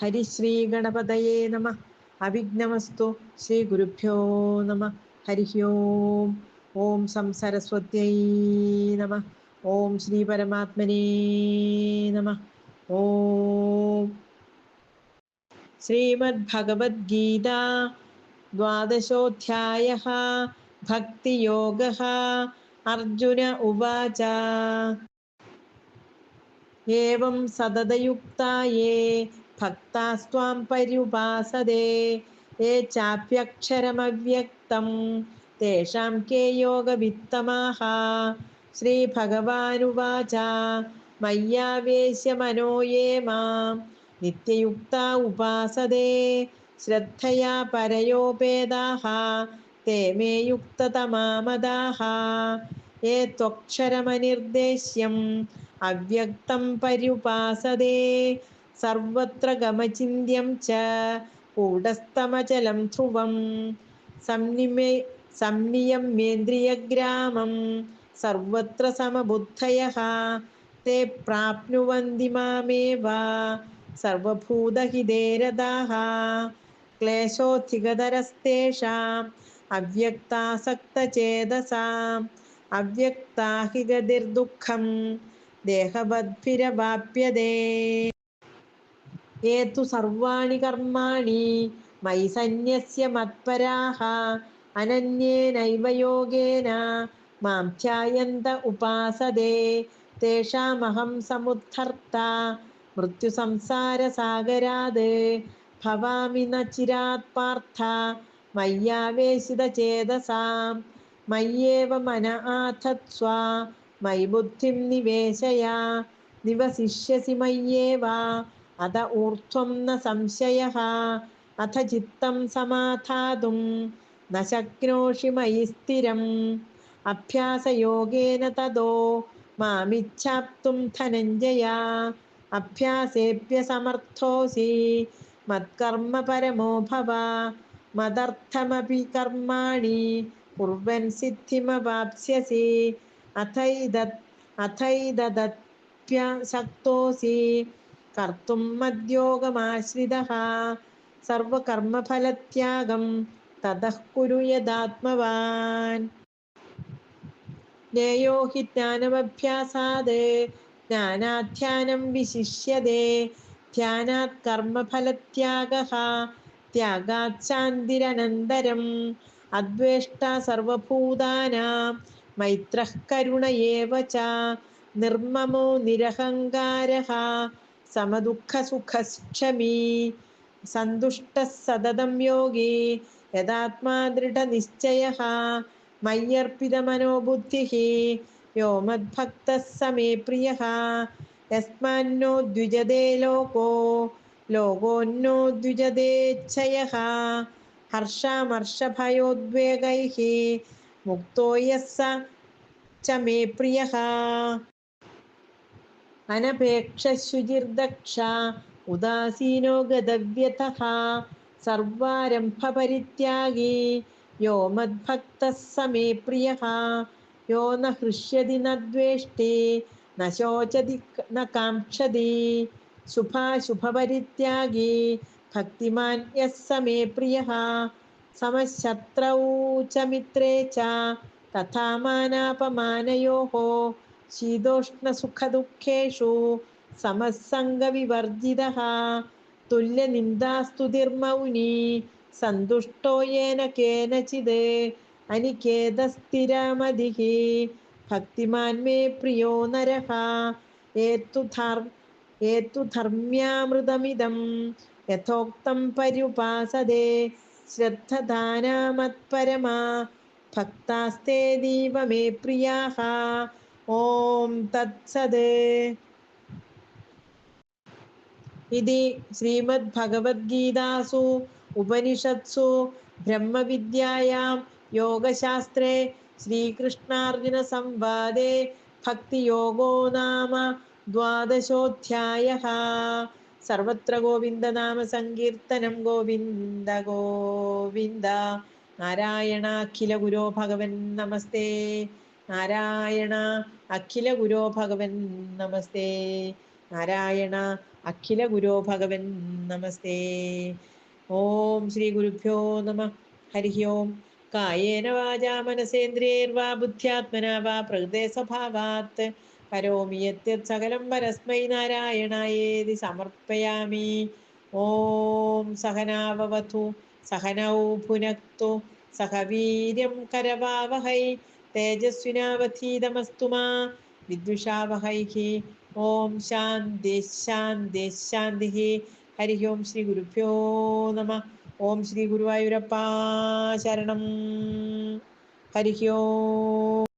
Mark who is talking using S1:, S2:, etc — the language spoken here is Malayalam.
S1: ഹരിശ്രീ ഗണപതയേ നമ അവിഘ്നമസ്തു ശ്രീ ഗുരുഭ്യോ നമ ഹരി ഓം ഓം സംസരസ്വത്യൈ നമ ഓം ശ്രീ പരമാത്മനേ നമ ഓം ശ്രീമദ്ഭഗവത്ഗീത द्वादशोऽध्यायः भक्तियोगः अर्जुन उवाच एवं सततयुक्ता ये ഭക്താസ്ത്വാം പര്യുപാസതേ ഏ ചാപ്യക്ഷരമവ്യക്തം തേഷാം കേ യോഗവിത്തമാഹ ശ്രീഭഗവാനുവാച മയ്യാവേശ്യ മനോ യേ മാം നിത്യയുക്ത ഉപാസതേ ശ്രദ്ധയാ പരയോപേതാഹ തേ മേ യുക്തതമാമതാഹ ഏ ത്വക്ഷരമനിർദ്ദേശ്യം അവ്യക്തം പര്യുപാസതേ സർവത്ര ഗമചിന്യം ച കൂടസ്ഥമചലം ധ്രുവം സംനിമേ സംനിയമേന്ദ്രിയഗ്രാമം സർവത്ര സമബുദ്ധയ ते प्राप्नुवन्ति मामेव सर्वभूतहितेरदाः क्लेशोऽधिगतरस्तेषाम् अव्यक्तासक्तचेतसाम् अव्यक्ता हि गतिर्दुःखं देहवद्भिरवाप्यते ഏതു സർവാണി കർമാണി? മൈ സന്യസ്യ മത്പരാഹ അനന്യേനൈവ യോഗേന മാം ധ്യായന്ത ഉപാസദേ തേഷാമഹം സമുദ്ധർത്ത മൃത്യു സംസാര സാഗരാത് ഭവാമി ന ചിരാത് പാർത്ഥ മയ്യാവേശിത ചേതസാം മയ്യേവ മന ആധത്സ്വ മൈ ബുദ്ധിം നിവേശയ നിവസിഷ്യസി മയ്യേവ അത ഊർധ്വം ന സംശയ അഥ ചിത്തം സമാധാതും ന ശക്നോഷി മയി സ്ഥിരം. അഭ്യാസയോഗേന തതോ മാമിച്ഛാപ്തും ധനഞ്ജയ അഭ്യാസേഭ്യസമർത്ഥോസി മത്കർമ്മ പരമോ ഭവ മതർത്ഥമപി കർമാണി കുർവൻ സിദ്ധിമവാപ്സ്യസി അഥൈത അഥൈതദപ്യശക്തോസി കർത്തും മദ്യോഗമാശ്രിതഃ. സർവകർമ്മഫലത്യാഗം തതഃ കുരു യദാത്മവാൻ. ജ്ഞേയോ ഹി ജ്ഞാനമഭ്യാസാത് ജ്ഞാനാധ്യാനം വിശിഷ്യതേ ധ്യാനാത് കർമ്മഫലത്യാഗ. ത്യാഗാത് ശാന്തിരനന്തരം അദ്വേഷ്ട സർവഭൂതാനാം മൈത്രഃ കരുണയേവ ച നിർമ്മമോ നിരഹങ്കാരः. സമദുഃഖസുഖക്ഷമീ സന്തുഷ്ടः സതതം യോഗി യഥാത്മാ ദൃഢനിശ്ചയः മയ്യർപ്പിതമനോബുദ്ധിः യോ മദ്ഭക്തः സമേ പ്രിയः യസ്മാന്നോ ദ്വിജതേ ലോകോ ലോകോന്നോ ദ്വിജതേച്ഛയः ഹർഷാമർഷഭയോദ്വേഗൈः മുക്തോ യः സ ച മേ പ്രിയः അനപേക്ഷശുചിർദക്ഷ ഉദാസീനോ ഗതവ്യതഃ സർവാരംഭപരിത്യാഗി. യോ മദ്ഭക്ത സമേ പ്രിയ. യോ ന ഹൃഷ്യതി ന ദ്വേഷ്ടി. ന ശോചതി ന കാംക്ഷതി. ശുഭാശുഭപരിത്യാഗി. ഭക്തിമാൻ യസ് സമേ പ്രിയ. സമശത്രൗ ച മിത്രേ ച. തഥാ ശീതോഷ്ണസുഖദുഃഖേഷു സമസംഗവിവർജിത തുല്യനിന്ദാസ്തുതിർമൗനി സന്തുഷ്ടോ കേനചിത് അനികേതസ്ഥിരമതിः ഭക്തിമാൻ മേ പ്രിയോ നരः. ഏത്തു ധർ ഏത്തു ധർമ്മ്യാമൃതമിദം യഥോക്തം പര്യുപാസതേ ശ്രദ്ധദാനമത്പരമാ. ഭക്താസ്തേ ദീപമേ മേ പ്രിയാः ഓം തത്സദേ. ഇതി ശ്രീമദ് ഭഗവത്ഗീതാസു ഉപനിഷത്സു ബ്രഹ്മവിദ്യായാം യോഗശാസ്ത്രേ ശ്രീകൃഷ്ണാർജുന സംവാദേ ഭക്തിയോഗോ നാമ ദ്വാദശോധ്യായ സർവത്ര ഗോവിന്ദനാമ സങ്കീർത്തനം ഗോവിന്ദ ഗോവിന്ദ. നാരായണ അഖില ഗുരോ ഭഗവൻ നമസ്തേ. നാരായണ അഖില ഗുരോ ഭഗവൻ നമസ്തേ. നാരായണ അഖില ഗുരോ ഭഗവൻ നമസ്തേ. ഓം ശ്രീ ഗുരുഭ്യോ നമ. ഹരി ഓം. കായേന വാചാ മനസേന്ദ്രിയർവാ ബുദ്ധ്യാത്മനാ വാ പ്രകൃതേ സ്വഭാവാത്. കരോമി യത്യത് സകലം പരസ്മൈ നാരായണായേതി സമർപ്പയാമി. ഓം സഹനാവവതു സഹനൗ ഭുനക്തു സഹവീര്യം കരവാവഹൈ. തേജസ്വിനാവധീതമസ്തു മാ. വിദ്വിഷാവഹൈः ഓം ശാന്തി ശാന്തി ശാന്തി ഹരി ഓം ശ്രീ ഗുരുഭ്യോ നമ. ഓം ശ്രീ ഗുരുവായൂരപ്പ ശരണം. ഹരി ഓം.